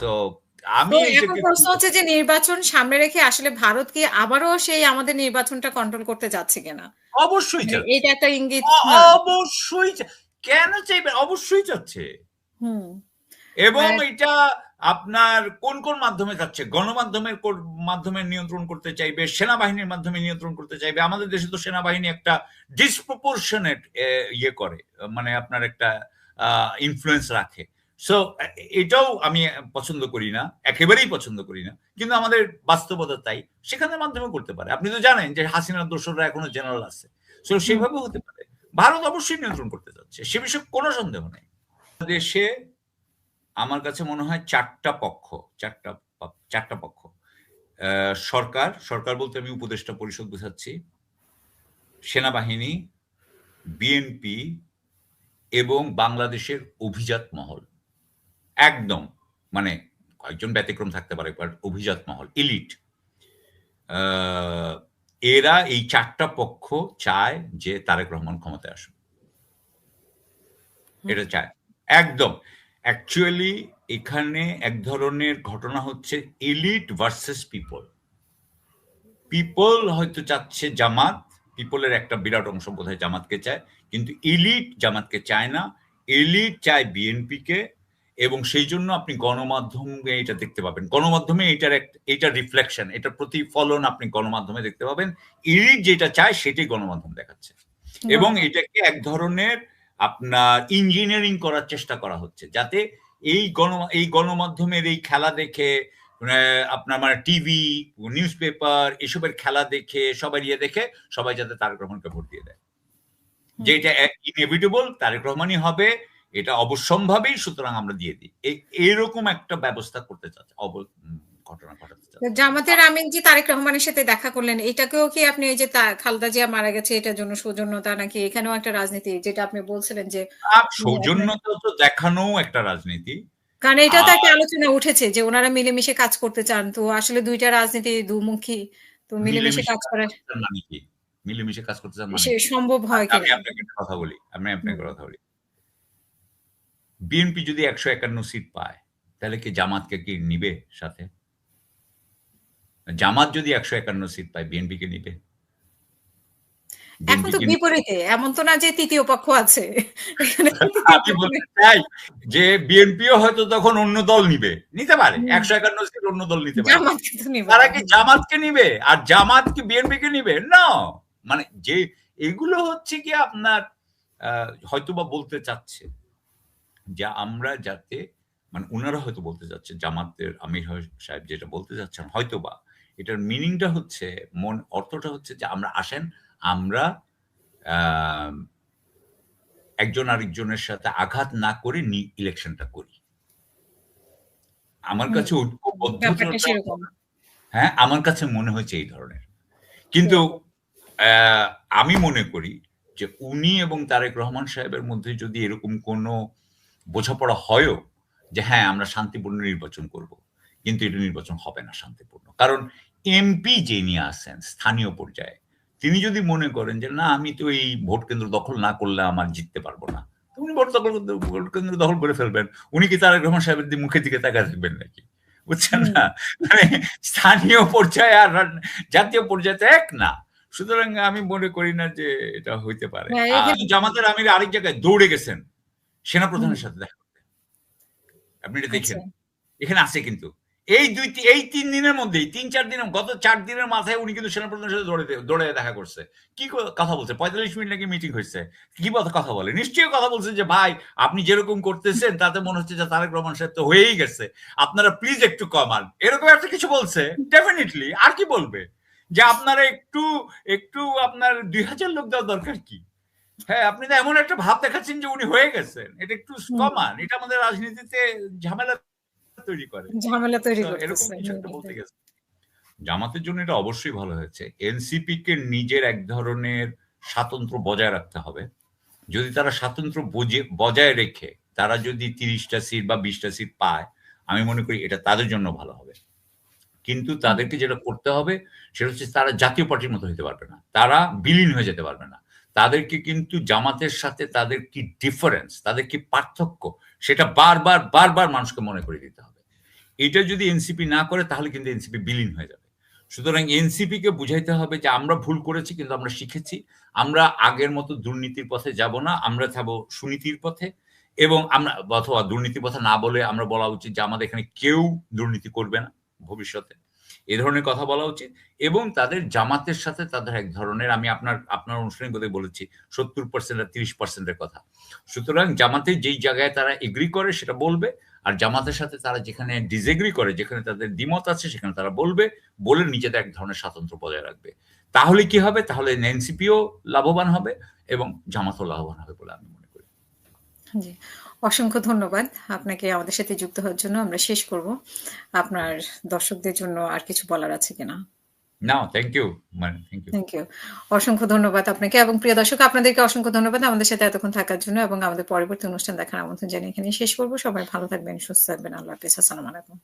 তো আমি এখন প্রশ্ন হচ্ছে যে নির্বাচন সামনে রেখে আসলে ভারত কি আবারও সেই আমাদের নির্বাচনটা কন্ট্রোল করতে যাচ্ছে কিনা? অবশ্যই মানে এটা একটা ইঙ্গিত অবশ্যই কেন চাইবে? অবশ্যই চাচ্ছে হুম। এবং এটা আপনার কোন কোন মাধ্যমে যাচ্ছে? গণমাধ্যমের মাধ্যমে নিয়ন্ত্রণ করতে চাইবে? সেনাবাহিনীর মাধ্যমে নিয়ন্ত্রণ করতে চাইবে? আমাদের দেশে তো সেনাবাহিনী একটা ডিসপ্রপোর্শনেট ইয়ে করে। মানে আপনার একটা ইনফ্লুয়েন্স রাখে। সো এটাও আমি পছন্দ করি না একেবারেই পছন্দ করি না কিন্তু আমাদের বাস্তবতা তাই সেখানে মাধ্যমে করতে পারে। আপনি তো জানেন যে হাসিনার দোসররা এখনও জেনারেল আছে। সো সেভাবে হতে পারে। ভারত অবশ্যই নিয়ন্ত্রণ করতে যাচ্ছে সে বিষয়ে কোনো সন্দেহ নেই। দেশে আমার কাছে মনে হয় চারটা পক্ষ চারটা চারটা পক্ষ। আহ, সরকার সরকার বলতে আমি উপদেষ্টা পরিষদ বোঝাচ্ছি সেনাবাহিনী বিএনপি এবং বাংলাদেশের অভিজাত মহল। একদম মানে কয়েকজন ব্যতিক্রম থাকতে পারে বাট অভিজাত মহল ইলিট এরা এই চারটা পক্ষ চায় যে তারেক রহমান ক্ষমতায় আসুক। এটা চায়। একদম। অ্যাকচুয়ালি এখানে এক ধরনের ঘটনা হচ্ছে এলিট ভার্সেস পিপল পিপল হয়তো চাচ্ছে জামাত পিপলের একটা বিরাট অংশ বোধহয় জামাতকে চায় কিন্তু এলিট জামাতকে চায় না। এলিট চায় বিএনপিকে এবং সেই জন্য আপনি গণমাধ্যমে এটা দেখতে পাবেন। গণমাধ্যমে এটার এক এটার রিফ্লেকশন এটার প্রতিফলন আপনি গণমাধ্যমে দেখতে পাবেন। এলিট যেটা চায় সেটাই গণমাধ্যম দেখাচ্ছে। এবং এটাকে এক ধরনের আপনার ইঞ্জিনিয়ারিং করার চেষ্টা করা হচ্ছে যাতে এই গণ এই গণমাধ্যমের এই খেলা দেখে আহ, আপনার মানে টিভি নিউজ পেপার এসবের খেলা দেখে সবাই ইয়ে দেখে সবাই যাতে তারেক রহমানকে ভোট দিয়ে দেয়। যে এটা ইনএভিটেবল তারেক রহমানই হবে এটা অবশ্যম্ভাবী সুতরাং আমরা দিয়ে দিই। এইরকম একটা ব্যবস্থা করতে চাচ্ছে ঘটনা ঘটাতে জামাতের আমিন জি তারেক রহমানের সাথে দেখা করলেন এটাকেও কি আপনি এই যে খালেদা জিয়া মারা গেছে এটার জন্য সৌজন্যতা নাকি এখানেও একটা রাজনীতি যেটা আপনি বলছিলেন যে সৌজন্যতা তো দেখানো একটা রাজনীতি। কারণ এটা তো একটা আলোচনা উঠেছে যে ওনারা মিলেমিশে কাজ করতে চান তো আসলে দুইটা রাজনীতি দুমুখী তো মিলেমিশে কাজ করা মানে কি? মিলেমিশে কাজ করতে চান মানে কি? সম্ভব হয় আমি আপনাকে কথা বলি আমি আপনাকে কথা বলি। বিএনপি যদি একশো একান্ন সিট পায় তাহলে কি জামাতকে কি নিবে সাথে? জামাত যদি একশো একান্ন সিট পায় বিএনপি কে নিবে? এখন তো? বিপরীতে এমন তো না যে তৃতীয় পক্ষ আছে। আমি বলতে চাই যে বিএনপিও হয়তো তখন অন্য দল নিবে। নিতে পারে একশো একান্ন সিট অন্য দল নিতে পারে। তারা। কি জামাতকে নিবে? আর জামাত কি বিএনপি কে নিবে? না মানে যে এগুলো হচ্ছে কি আপনার আহ, হয়তোবা বলতে চাচ্ছে। যে আমরা যাতে মানে ওনারা হয়তো বলতে চাচ্ছে জামাতের আমির সাহেব যেটা বলতে চাচ্ছেন হয়তোবা। এটার মিনিংটা হচ্ছে মন অর্থটা হচ্ছে যে আমরা আসেন আমরা একজন আরেকজনের সাথে আঘাত না করে নি ইলেকশনটা করি। আমার কাছে হ্যাঁ আমার কাছে মনে হয়েছে এই ধরনের। কিন্তু আহ, আমি মনে করি যে উনি এবং তারেক রহমান সাহেবের মধ্যে যদি এরকম কোনো বোঝাপড়া হয়ও যে হ্যাঁ আমরা শান্তিপূর্ণ নির্বাচন করব। কিন্তু এটা নির্বাচন হবে না শান্তিপূর্ণ। কারণ এমপি যে নিয়ে আসেন স্থানীয় পর্যায়ে তিনি যদি মনে করেন যে না আমি তো এই ভোট কেন্দ্র দখল না করলে আমার জিততে পারব না উনি ভোট দখল ভোট কেন্দ্র দখল করে ফেলবেন। উনি কি তারেক রহমান সাহেবের দিকে মুখের দিকে তাকায় থাকবেন নাকি? বুঝছেন না? মানে স্থানীয় পর্যায়ে আর জাতীয় পর্যায়ে এক না। সুতরাং আমি মনে করি না যে এটা হইতে পারে। হ্যাঁ, জামাতের আমির আরেক জায়গায় দৌড়ে গেছেন। সেনাপ্রধানের সাথে দেখা করতে। আপনি এটা দেখেন। আচ্ছা। এখানে আছে কিন্তু। এই দুই এই তিন দিনের মধ্যেই তিন চার দিনের গত চার দিনের মাথায় উনি কিন্তু সেনাপ্রধানের সাথে দৌড়ে দৌড়ে দেখা করছে। কি কথা বলছে? পঁয়তাল্লিশ মিনিট নাকি মিটিং হয়েছে? কি কথা কথা বলে? নিশ্চয়ই কথা বলছে যে ভাই আপনি যেরকম করতেছেন তাতে মনে হচ্ছে যে তারেক রহমান সাহেব তো হয়েই গেছে। আপনারা প্লিজ একটু কমান। এরকম একটা কিছু বলছে। ডেফিনেটলি আর কি বলবে? যে আপনারা একটু একটু আপনার দুই হাজার লোক দেওয়া দরকার কি? হ্যাঁ আপনি তো এমন একটা ভাব দেখাচ্ছেন যে উনি হয়ে গেছেন। এটা একটু কমান। এটা আমাদের রাজনীতিতে ঝামেলা তৈরি করে। ঝামেলা তৈরি তো এরকম কিছু একটা বলতে গেছে। জামাতের জন্য এটা অবশ্যই ভালো হয়েছে। এনসিপি কে নিজের এক ধরনের স্বাতন্ত্র বজায় রাখতে হবে। যদি তারা স্বাতন্ত্র বজায় রেখে তারা যদি তিরিশটা সিট বা বিশটা সিট পায় আমি মনে করি এটা তাদের জন্য ভালো হবে। কিন্তু তাদেরকে যেটা করতে হবে সেটা হচ্ছে তারা জাতীয় পার্টির মতো হতে পারবে না। তারা বিলীন হয়ে যেতে পারবে না। তাদেরকে কিন্তু জামাতের সাথে তাদের কি ডিফারেন্স তাদের কি পার্থক্য, সেটা বারবার বারবার মানুষকে মনে করে দিতে হবে। এটা যদি এনসিপি না করে, তাহলে কিন্তু এনসিপি বিলীন হয়ে যাবে। সুতরাং এনসিপি কে বুঝাইতে হবে যে আমরা ভুল করেছি, কিন্তু আমরা শিখেছি। আমরা আগের মতো দুর্নীতির পথে যাব না, আমরা যাব সুনীতির পথে এবং আমরা, অথবা দুর্নীতির পথে না বলে আমরা বলা উচিত যে আমাদের এখানে কেউ দুর্নীতি করবে না ভবিষ্যতে। এ ধরনের কথা বলা উচিত এবং তাদের জামাতের সাথে তাদের এক ধরনের, আমি আপনার আপনার অনুষ্ঠানে বোধহয় বলেছি, সত্তর পার্সেন্ট আর তিরিশ পার্সেন্টের কথা। সুতরাং জামাতে যেই জায়গায় তারা এগ্রি করে সেটা বলবে, আর জামাতের সাথে তারা যেখানে ডিসএগ্রি করে, যেখানে তাদের দ্বিমত আছে সেখানে তারা বলবে, বলে নিজেদের এক ধরনের স্বাতন্ত্র বজায় রাখবে। তাহলে কি হবে? তাহলে এনসিপিও লাভবান হবে এবং জামাতও লাভবান হবে বলে আমি জি অসংখ্য ধন্যবাদ। আপনাকে আমাদের সাথে যুক্ত হওয়ার জন্য আমরা শেষ করব। আপনার দর্শকদের জন্য আর কিছু বলার আছে কিনা? না thank you thank you thank you অসংখ্য ধন্যবাদ আপনাকে এবং প্রিয় দর্শক আপনাদেরকে অসংখ্য ধন্যবাদ আমাদের সাথে এতক্ষণ থাকার জন্য এবং আমাদের পরবর্তী অনুষ্ঠান দেখার আমন্ত্রণ জানিয়ে এখানে শেষ করব। সবাই ভালো থাকবেন সুস্থ থাকবেন। আল্লাহ হাফিজ। আসসালামু আলাইকুম।